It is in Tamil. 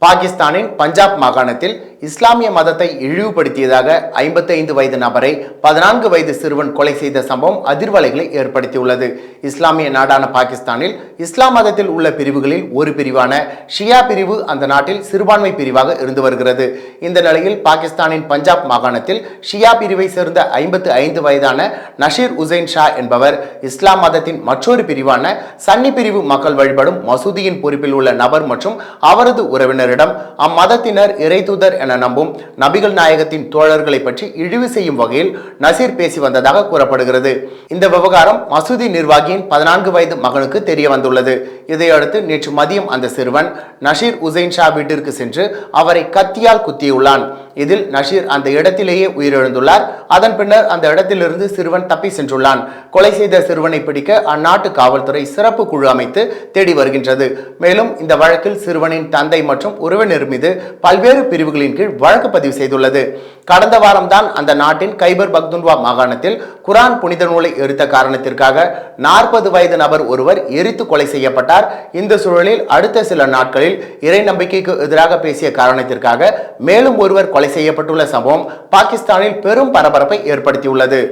பாகிஸ்தானின் பஞ்சாப் மாகாணத்தில் இஸ்லாமிய மதத்தை இழிவுபடுத்தியதாக 55 வயது நபரை பதினான்கு வயது சிறுவன் கொலை செய்த சம்பவம் அதிர்வலைகளை ஏற்படுத்தியுள்ளது. இஸ்லாமிய நாடான பாகிஸ்தானில் இஸ்லாம் மதத்தில் உள்ள பிரிவுகளில் ஒரு பிரிவான ஷியா பிரிவு அந்த நாட்டில் சிறுபான்மை பிரிவாக இருந்து வருகிறது. இந்த நிலையில் பாகிஸ்தானின் பஞ்சாப் மாகாணத்தில் ஷியா பிரிவை சேர்ந்த ஐம்பத்து ஐந்து வயதான நஷீர் உசைன் ஷா என்பவர் இஸ்லாம் மதத்தின் மற்றொரு பிரிவான சன்னி பிரிவு மக்கள் வழிபடும் மசூதியின் பொறுப்பில் உள்ள நபர் மற்றும் அவரது உறவினரிடம் அம்மதத்தினர் இறைதூதர் என நம்பும் நபிகள் நாயகத்தின் தோழர்களை பற்றி இழிவு செய்யும் வகையில் நசீர் பேசி வந்ததாக கூறப்படுகிறது. இந்த விவகாரம் மசூதி நிர்வாகியின் பதினான்கு வயது மகனுக்கு தெரிய வந்துள்ளது. இதையடுத்து நேற்று மதியம் அந்த சிறுவன் நஷீர் உசைன் ஷா வீட்டிற்கு சென்று அவரை கத்தியால் குத்தியுள்ளான். இதில் நஷீர் அந்த இடத்திலேயே உயிரிழந்துள்ளார். அதன் பின்னர் அந்த இடத்திலிருந்து சிறுவன் தப்பி சென்றுள்ளான். கொலை செய்த சிறுவனை பிடிக்க அந்நாட்டு காவல்துறை சிறப்பு குழு அமைத்து தேடி வருகின்றது. மேலும் இந்த வழக்கில் சிறுவனின் தந்தை மற்றும் உறவினர் மீது பல்வேறு பிரிவுகளின் கீழ் வழக்கு பதிவு செய்துள்ளது. கடந்த வாரம்தான் அந்த நாட்டின் கைபர் பக்துன்வா மாகாணத்தில் குரான் புனித நூலை எரித்த காரணத்திற்காக நாற்பது வயது நபர் ஒருவர் எரித்து கொலை செய்யப்பட்டார். இந்த சூழலில் அடுத்த சில நாட்களில் இறை நம்பிக்கைக்கு எதிராக பேசிய காரணத்திற்காக மேலும் ஒருவர் கொலை செய்யப்பட்டுள்ள சம்பவம் பாகிஸ்தானில் பெரும் பரபரப்பை ஏற்படுத்தியுள்ளது.